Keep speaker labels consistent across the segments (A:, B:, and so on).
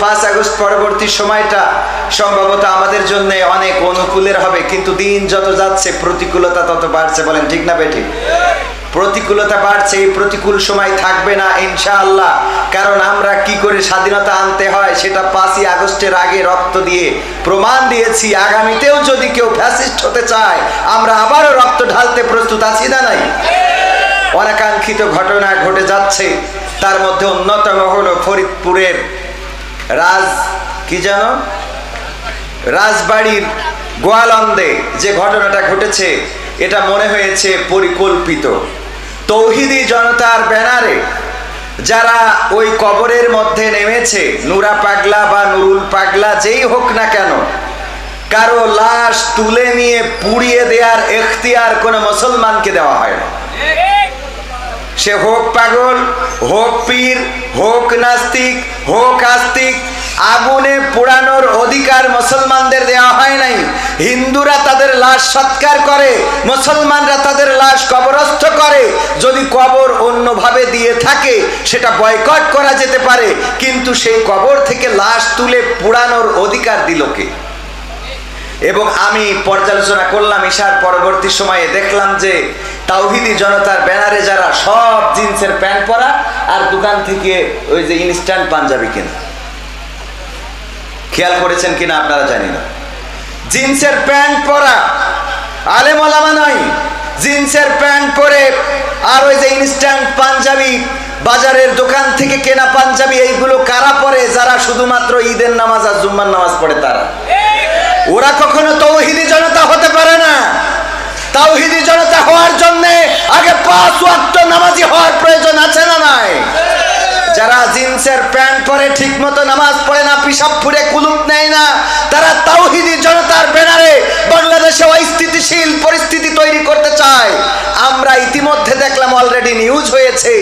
A: পাঁচ আগস্ট পরবর্তী সময়টা সম্ভবত আমাদের জন্য অনেক অনুকূলের হবে। কিন্তু দিন যত যাচ্ছে, প্রতিকূলতা তত বাড়ছে বলেন, ঠিক না বেঠিক প্রতিকূলতা বাড়ছে, এই প্রতিকূল সময় থাকবে না ইনশাআল্লাহ। কারণ আমরা কি করে স্বাধীনতা আনতে হয়, সেটা পাঁচই আগস্টের আগে রক্ত দিয়ে প্রমাণ দিয়েছি। আগামীতেও যদি কেউ ফ্যাসিস্ট হতে চায়, আমরা আবারও রক্ত ঢালতে প্রস্তুত আছি না নাই? অনাকাঙ্ক্ষিত ঘটনা ঘটে যাচ্ছে। তার মধ্যে অন্যতম হলো ফরিদপুরের রাজ, কি জানো রাজবাড়ির গোয়ালন্দে যে ঘটনাটা ঘটেছে, এটা মনে হয়েছে পরিকল্পিত। তৌহিদি জনতার ব্যানারে যারা ওই কবরের মধ্যে নেমেছে, নুরা পাগলা বা নুরুল পাগলা যেই হোক না কেন, কারও লাশ তুলে নিয়ে পুড়িয়ে দেওয়ার এখতিয়ার কোনো মুসলমানকে দেওয়া হয় না। সে হোক পাগল, হোক পীর, হোক নাস্তিক, হোক আস্তিক, আগুনে পোড়ানোর অধিকার মুসলমানদের দেওয়া হয় নাই। হিন্দুরা তাদের লাশ সৎকার করে, মুসলমানরা তাদের লাশ কবরস্থ করে। যদি কবর অন্যভাবে দিয়ে থাকে, সেটা বয়কট করা যেতে পারে, কিন্তু সেই কবর থেকে লাশ তুলে পোড়ানোর অধিকার দিল কে? এবং আমি পর্যালোচনা করলাম ঈশার পরবর্তী সময়ে দেখলাম যে তাওহিদি জনতার ব্যানারে যারা সব জিন্সের প্যান্ট পরা আর দোকান থেকে ওই যে ইনস্ট্যান্ট পাঞ্জাবি কেনা। খেয়াল করেছেন কিনা আপনারা জানি না। জিন্সের প্যান্ট পরা, আলেম ওলামা নয়। জিন্সের প্যান্ট পরে আর ওই যে ইনস্ট্যান্ট পাঞ্জাবি, বাজারের দোকান থেকে কেনা পাঞ্জাবি, এইগুলো কারা পরে? যারা শুধুমাত্র ঈদের নামাজ আর জুম্মার নামাজ পড়ে তারা। ওরা কখনো তৌহিদি জনতা হতে পারে না। তাওহিদি জনতা হওয়ার জন্যে আগে পাঁচ ওয়াক্ত নামাজি হওয়ার প্রয়োজন আছে না নাই? যারা জিন্সের প্যান্ট পরে ঠিক মতো নামাজ পড়ে না পিসাব ফুরে কুলুপ নেয় না, তারা তাওহিদি জনতার ব্যানারে বাংলাদেশে অস্থিতিশীল পরিস্থিতি তৈরি করতে চায়। আমরা ইতিমধ্যে দেখলাম অলরেডি নিউজ হয়েছে,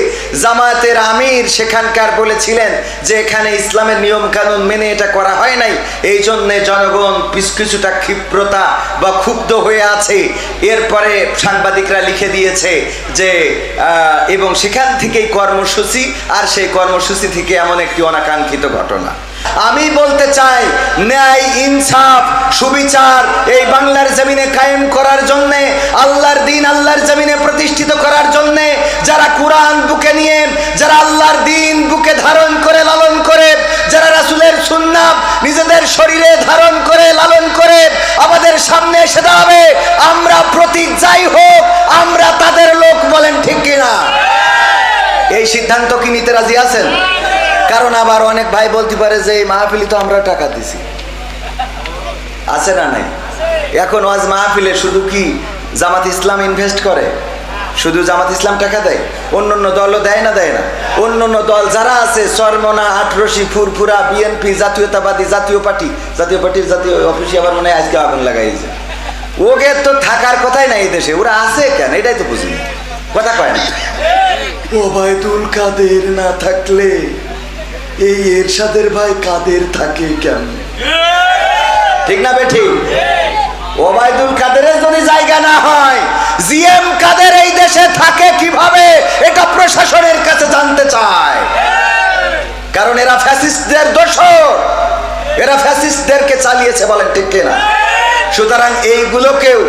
A: জামায়াতের আমির সেখানকার বলেছিলেন যে এখানে ইসলামের নিয়ম কানুন মেনে এটা করা হয় নাই, এই জন্যে জনগণ কিছুটা ক্ষিপ্রতা বা ক্ষুব্ধ হয়ে আছে। এরপরে সাংবাদিকরা লিখে দিয়েছে যে এবং সেখান থেকেই কর্মসূচি আর সেই কর্মসূচি থেকে এমন একটি অনাকাঙ্ক্ষিত ঘটনা। আমি বলতে চাই, ন্যায়, ইনসাফ, সুবিচার এই বাংলার জমিনে কায়েম করার জন্য, আল্লাহর দিন আল্লাহর জমিনে প্রতিষ্ঠিত করার জন্য যারা কোরআন বুকে নিয়ে, যারা আল্লাহর দিন বুকে ধারণ করে, লালন করে, যারা রাসুলের সুন্নাত নিজেদের শরীরে ধারণ করে, লালন করে, আমাদের সামনে এসে দাঁড়াবে, আমরা প্রতীক যাই হোক, আমরা তাদের লোক বলেন ঠিক কিনা? এই সিদ্ধান্ত কি নিতে রাজি আছেন? কারণ আবার অনেক ভাই বলতে পারে যে, এই মাহফিলি তো আমরা টাকা দিছি। আছে না নাই? এখন ওয়াজ মাহফিলে শুধু কি জামাত ইসলাম ইনভেস্ট করে? শুধু জামাত ইসলাম টাকা দেয়? অন্য অন্য দলও দেয় না দেয় না? অন্য অন্য দল যারা আছে, সরমনা আটরসি ফুরফুরা বিএনপি জাতীয়তাবাদী, জাতীয় পার্টি, জাতীয় পার্টির জাতীয় অফিসে আবার মনে হয় আজকে আগুন লাগাইছে। ওকে তো থাকার কথাই নাই এই দেশে। ওরা আছে কেন? এটাই তো বুঝিনি কথা কয় না। ওবায়দুল কাদের না থাকলে এই এরশাদের ভাই কাদের থাকে কেন ঠিক না বেঠি? ওবায়দুল কাদেরের যদি জায়গা না হয় জিএম কাদের এই দেশে থাকে কীভাবে এটা প্রশাসনের কাছে জানতে চায়। কারণ এরা ফ্যাসিস্টদের দোষর। এরা ফ্যাসিস্টদেরকে চালিয়েছে বলেন ঠিক কিনা। সুতরাং এইগুলোকেও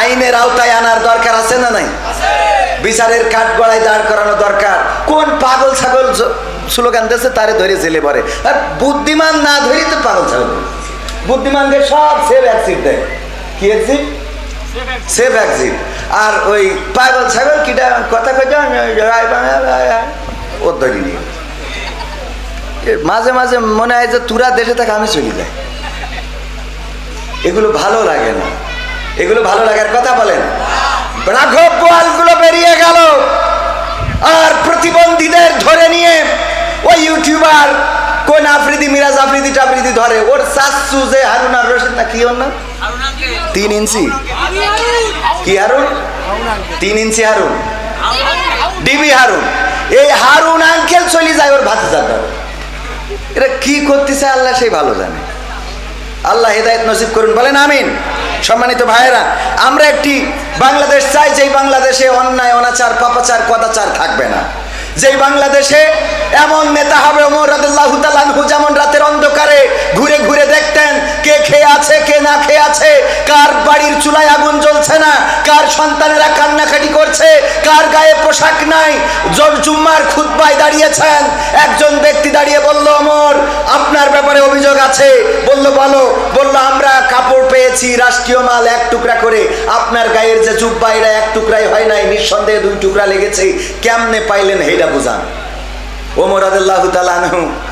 A: আইনের আওতায় আনার দরকার আছে না নাই? বিচারের কাঠ গড়ায় দাঁড় করানো দরকার। কোন পাগল ছাগল স্লোগান দিয়েছে তারে ধরে জেলে পড়ে আর বুদ্ধিমান না ধরেই তো পাগল ছাগল বুদ্ধিমানদের সব সেভ অ্যাক্সিট দেয়। কি অ্যাক্সিট সেভ অ্যাক্সিট আর ওই পাগল ছাগল কিটা কথা রায়, ও ধরি নিয়ে মাঝে মাঝে মনে হয় যে তুরা দেশে থাকে আমি চলে যাই। এগুলো ভালো লাগে না। এগুলো ভালো লাগার কথা বলেন রাঘব বোয়ালগুলো বেরিয়ে গেল। আর প্রতিবন্ধীদের ধরে নিয়ে ওই ইউটিউবার কোন আফ্রিদি, মিরাজ আফ্রিদি টাফ্রিদি ধরে। ওর সাসু যে হারুন আর রশিদ না কি ওর না তিন ইঞ্চি। কি হারুন? তিন ইঞ্চি হারুন। ডিবি হারুন। এই হারুন আঙ্কেল চলে যায় ওর ভাতে যাবে এটা কি করতেছে আল্লাহ সেই ভালো জানে। আল্লাহ হেদায়ত নসিব করুন, বলেন আমিন। সম্মানিত ভাইয়েরা, আমরা একটি বাংলাদেশ চাই যেই বাংলাদেশে অন্যায়, অনাচার, পাপাচার, কদাচার থাকবে না। যেই বাংলাদেশে এমন নেতা হবে, ওমর রাদুল্লাহ যেমন রাতের অন্ধকারে ঘুরে ঘুরে দেখতেন না খেয়ে আছে, কার বাড়ির চুলায় আগুন জ্বলছে না, কার সন্তানেরা কান্নাকাটি করছে, কার গায়ে পোশাক নাই। জন জুম্মার খুতবায় দাঁড়িয়েছেন। একজন ব্যক্তি দাঁড়িয়ে বলল, অমর, আপনার ব্যাপারে অভিযোগ আছে। বলল, বলো। বলল, আমরা কাপড় পেয়েছি, রাষ্ট্রীয় মাল এক টুকরা করে। আপনার গায়ের যে জুব্বা, এটা এক টুকরাই হয় নাই, নিঃসন্দেহে দুই টুকরা লেগেছে। কেমনে পাইলেন হেইটা বুঝান? ওমর আদাল্লাহ তালানহু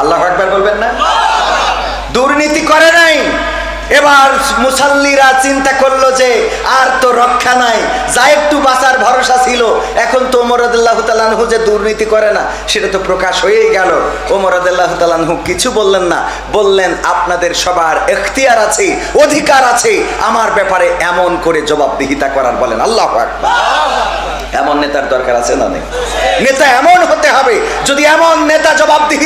A: আল্লাহ একবার বলবেন না? দুর্নীতি করে নাই। এবার মুসাল্লিরা চিন্তা করল যে, আর তো রক্ষা নাই। যা একটু বাঁচার ভরসা ছিল। এখন তো ওমরদুল্লাহ যে দুর্নীতি করে না, সেটা তো প্রকাশ হয়েই গেল। ওমরদুল্লাহ কিছু বললেন না। বললেন, আপনাদের সবার এখতিয়ার আছে, অধিকার আছে। আমার ব্যাপারে এমন করে জবাবদিহিতা করার। বলেন, আল্লাহ এমন নেতার দরকার আছে না নেতা এমন হতে হবে, যদি এমন নেতা জবাবদিহিতা পূর্ণ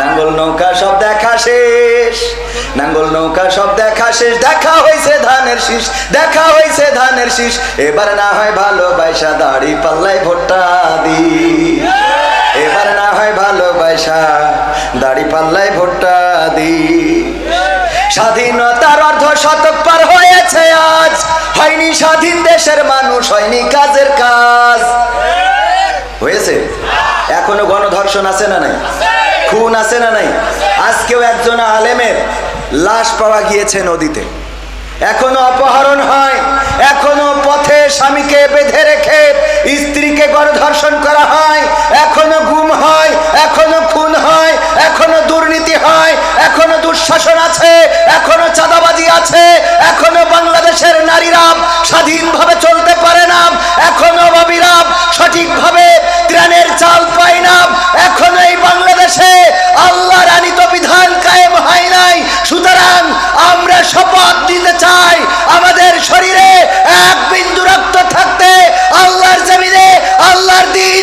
A: নাঙ্গল নৌকা সব দেখা শেষ। নাঙ্গল নৌকা সব দেখা শেষ। দেখা হয়েছে ধানের শীষ, দেখা হয়েছে ধানের শীষ। এবার না হয় ভালোবাসা দাড়ি পাল্লাই ভোট্টা দি এবার না হয় ভালোবাসা দাড়ি পাল্লাই ভোট্টা দি স্বাধীনতার অর্ধ শতক পার হয়েছে আজ। হয়নি স্বাধীন দেশের মানুষ, হয়নি কাজের কাজ। হয়েছে? এখনও গণধর্ষণ আছে না নাই? খুন আছে না নাই? আজকেও একজন আলেমের লাশ পাওয়া গিয়েছে নদীতে। এখনও অপহরণ হয়, এখনও পথে স্বামীকে বেঁধে রেখে স্ত্রীকে গণধর্ষণ করা হয়, এখনও গুম হয়, এখনও খুন হয়, এখনও দুর্নীতি হয়, এখনও দুঃশাসন আছে এখনও চাঁদাবাজি আছে, এখনও বাংলাদেশের নারীরা স্বাধীনভাবে চলতে পারে না, এখনও বাবিরা সঠিকভাবে ত্রাণের চাল পায় না, এখনও এই বাংলাদেশে আল্লাহর আনিত বিধান কায়েম হয় নাই। সুতরাং আমরা শপথ দিতে চাই, আমাদের শরীরে এক বিন্দু রক্ত থাকতে আল্লাহর জমিনে, আল্লাহর দিন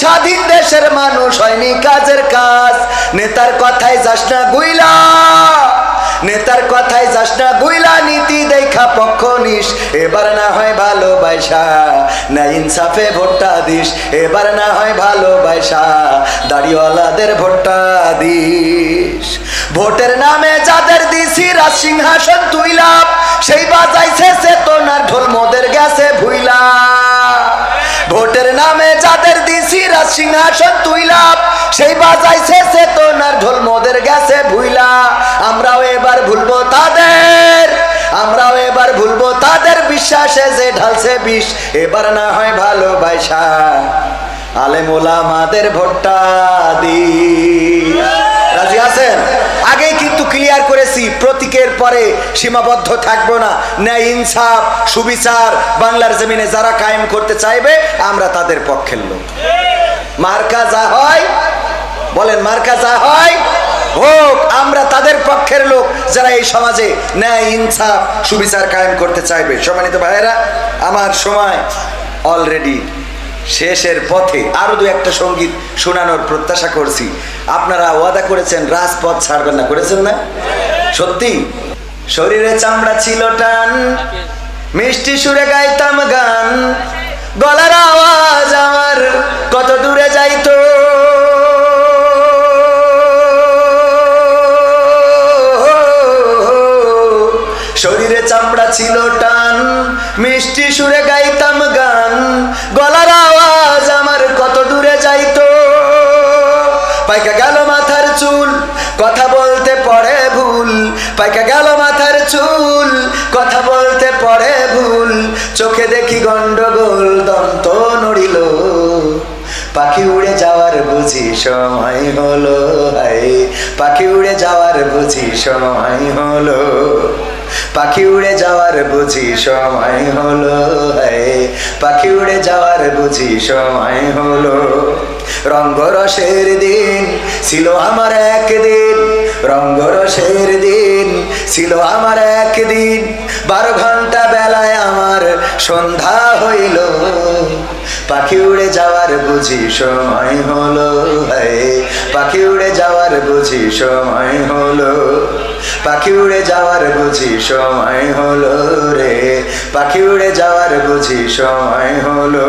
A: স্বাধীন দেশের মানুষ হয়নি কাজের কাজ। নেতার কথায় যাস না গুইলা। নেতার কথায় যাস না গুইলা, নীতি দেখা পক্ষ নিস। এবার না হয় ভালোবাসা না ইনসাফে ভোটটা দিস। এবার না হয় ভালোবাসা দাড়িওয়ালাদের ভোটটা দিস। ভোটের নামে যাদের দিস বাজাইছে চেতনার ঢোল মোদের গেছে ভুইলা ভোটের নামে যাদের রাজ সিংহাসন তুইলা, সেই বাজাইছে ঢোল মোদের গেছে ভুইলা। আমরাও এবার ভুলবো তাদের, আমরাও এবার ভুলবো তাদের বিশ্বাসে যে ঢালছে বিষ, এবার না হয় মাদের ভোটটা দি রাজি আছেন? আগেই কিন্তু ক্লিয়ার করেছি, প্রতীকের পরে সীমাবদ্ধ থাকব না। ন্যায় ইনসাফ, সুবিচার, বাংলার জমিনে যারা কায়েম করতে চাইবে, আমরা তাদের পক্ষের লোক। মার্কা যা হয়, বলেন মার্কা যা হয় হোক আমরা তাদের পক্ষের লোক যারা এই সমাজে ন্যায়, ইনসাফ, সুবিচার কায়েম করতে চাইবে। সম্মানিত ভাইয়েরা, আমার সময় অলরেডি শেষের পথে আরও দু একটা সংগীত শোনানোর প্রত্যাশা করছি। আপনারা ওয়াদা করেছেন, রাজপথ ছাড়বেন না। করেছেন না? সত্যি? শরীরে চামড়া ছিল টান, মিষ্টি সুরে গাইতাম গান গলার আওয়াজ আমার কত দূরে যাইতো শরীরে চামড়া ছিল টান মিষ্টি সুরে গাইতাম বুঝি সময় হলো হাই পাখি উড়ে যাওয়ার বুঝি সময় হলো। পাখি উড়ে যাওয়ার বুঝি সময় হলো হাই পাখি উড়ে যাওয়ার বুঝি সময় হলো। রঙ্গরসের দিন ছিল আমার একদিন, রঙ্গরসের দিন ছিল আমার একদিন। বারো ঘণ্টা বেলায় আমার সন্ধ্যা হইল, পাখি উড়ে যাওয়ার বুঝি সময় হলো পাখি উড়ে যাওয়ার বুঝি সময় হলো, পাখি উড়ে যাওয়ার বুঝি সময় হলো রে, পাখি উড়ে যাওয়ার বুঝি সময় হলো।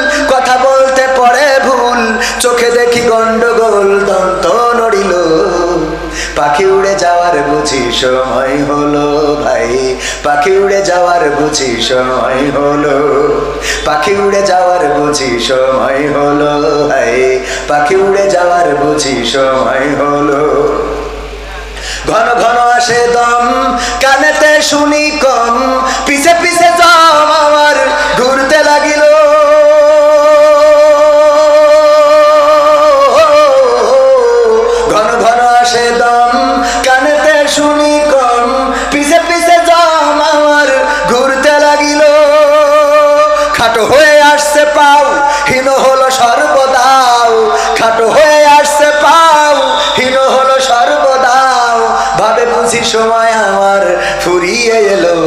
A: সময় হলো ভাই। পাখি উড়ে যাওয়ার বুঝি সময় হলো। পাখি উড়ে যাওয়ার বুঝি সময় হলো ভাই। পাখি উড়ে যাওয়ার বুঝি সময় হলো। ঘন ঘন আসে দম, কানেতে শুনি কম। পিছে পিছে জম আমার ঘুরতে লাগিল সময় আমার ফুরিয়ে এলো।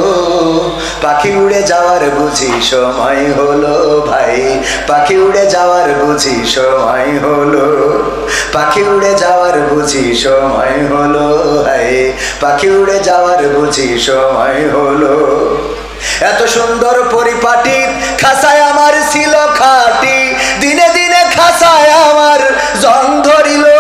A: পাখি উড়ে যাওয়ার বুঝি সময় হলো ভাই। পাখি উড়ে যাওয়ার বুঝি সময় হলো। পাখি উড়ে যাওয়ার বুঝি সময় হলো ভাই। পাখি উড়ে যাওয়ার বুঝি সময় হলো। এত সুন্দর পরিপাটি খাসায় আমার ছিল খাটি। দিনে দিনে খাসায় আমার জং ধরিল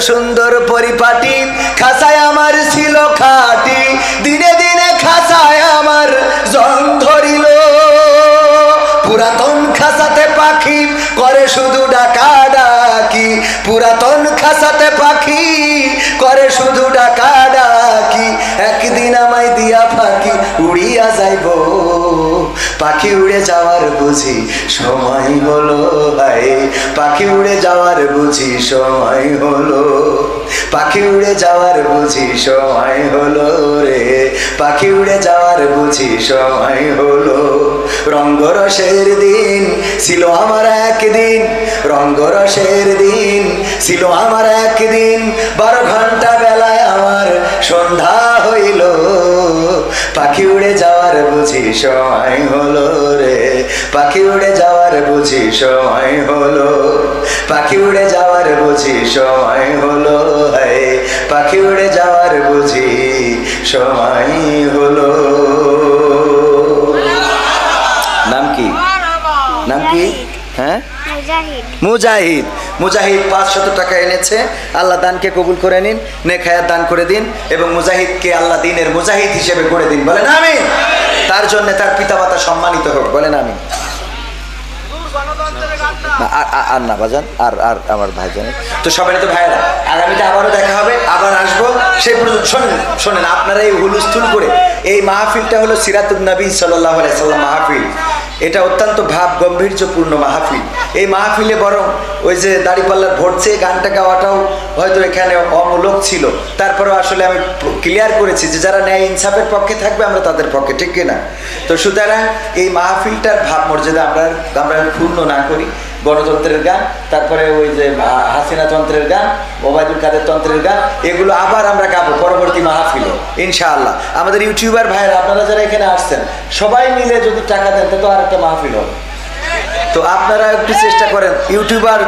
A: সুন্দর পরিপাটি, খাসায় আমার ছিল খাটি, দিনে দিনে খাসায় আমার জং ধরিল। পুরাতন খাসাতে পাখি করে শুধু ডাকা ডাকি পুরাতন খাসাতে পাখি করে শুধু ডাকা ডাকি একদিন আমায় দিয়া ফাঁকি উড়িয়া যাইব। পাখি উড়ে যাওয়ার বুঝি সময় হলো ভাই। পাখি উড়ে যাওয়ার বুঝি সময় হলো। পাখি উড়ে যাওয়ার বুঝি সময় হলো রে। পাখি উড়ে যাওয়ার বুঝি সময় হলো। রঙ্গরসের দিন ছিল আমার একদিন। রঙ্গরসের দিন ছিল আমার একদিন। পাখি উড়ে যাওয়ার বুঝি সময় হলো রে। পাখি উড়ে যাওয়ার বুঝি সময় হলো। পাখি উড়ে যাওয়ার বুঝি সময় হলো হায় পাখি উড়ে যাওয়ার বুঝি সময় হলো। নাম কি? নাম কি? হ্যাঁ?
B: মুজাহিদ।
A: মুজাহিদ পাঁচশত টাকা এনেছে, আল্লাহ দানকে কবুল করে নিন নেখায়াত দান করে দিন এবং মুজাহিদকে আল্লাহ দিনের মুজাহিদ হিসেবে করে দিন। বলেন আমি তার জন্য তার পিতামাতা সম্মানিত হোক। বলেন আমি আর- না, বাজান, আর আর আমার ভাই জানে তো সবাই তো ভাইরা আগামীতে আবারও দেখা হবে, আবার আসব। সেই পর্যন্ত শোনেন শোনেন, আপনারা এই হুলস্থুল করে, এই মাহফিলটা হলো সিরাতুল নবী সাল্লাহ সাল্লাম মাহফিল। এটা অত্যন্ত ভাব গম্ভীর্যপূর্ণ মাহফিল। এই মাহফিলে বরং ওই যে দাড়িপাল্লার ভোট চেয়ে গানটা গাওয়াটাও হয়তো এখানে অমূলক ছিল। তারপরেও আসলে আমি ক্লিয়ার করেছি যে যারা ন্যায় ইনসাফের পক্ষে থাকবে, আমরা তাদের পক্ষে, ঠিক কিনা? তো সুতরাং এই মাহফিলটার ভাব মর্যাদা আমরা আমরা পূর্ণ না করি। গণতন্ত্রের গান, তারপরে ওই যে হাসিনা তন্ত্রের গান, ওবায়দুল কাদের তন্ত্রের গান, এগুলো আবার আমরা গাবো পরবর্তী মাহফিলে, ইনশাআল্লাহ। আমাদের ইউটিউবার ভাইয়েরা, আপনারা যারা এখানে আসছেন, সবাই মিলে যদি টাকা দেন তো আর একটা মাহফিল হবে। তো আপনারা একটু চেষ্টা করেন। ইউটিউবার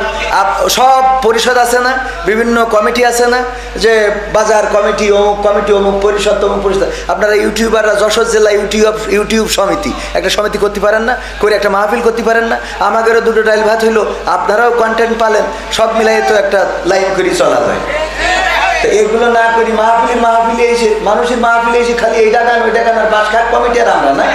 A: সব পরিষদ আছে না? বিভিন্ন কমিটি আছে না? যে বাজার কমিটি, অমুক কমিটি, অমুক পরিষদ, তমুক পরিষদ। আপনারা ইউটিউবাররা যশোর জেলা ইউটিউব ইউটিউব সমিতি, একটা সমিতি করতে পারেন না? করে একটা মাহফিল করতে পারেন না? আমাদেরও দুটো ডাইল ভাত হইল। আপনারাও কন্টেন্ট পালেন। সব মিলাই তো একটা লাইন করে চলা যায়। তো এগুলো না করি, মাহফিলের মাহফিলে এসে, মানুষের মাহফিলে এসে খালি এইটা গান ওইটা গান আর বাস খাট কমিটি আর আমরা না?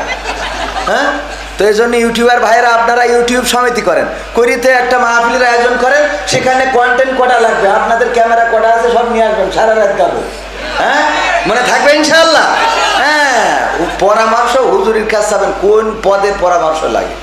A: হ্যাঁ? তো এই জন্য ইউটিউবার ভাইয়েরা আপনারা ইউটিউব সমিতি করেন। করিতে একটা মাহফিলের আয়োজন করেন, সেখানে কন্টেন্ট কটা লাগবে? আপনাদের ক্যামেরা কটা আছে সব নিয়ে আসবেন, সারা রাত গাবো হ্যাঁ? মানে থাকবে ইনশাল্লাহ হ্যাঁ পরামর্শ হুজুরির কাছে যাবেন কোন পদে পরামর্শ লাগে?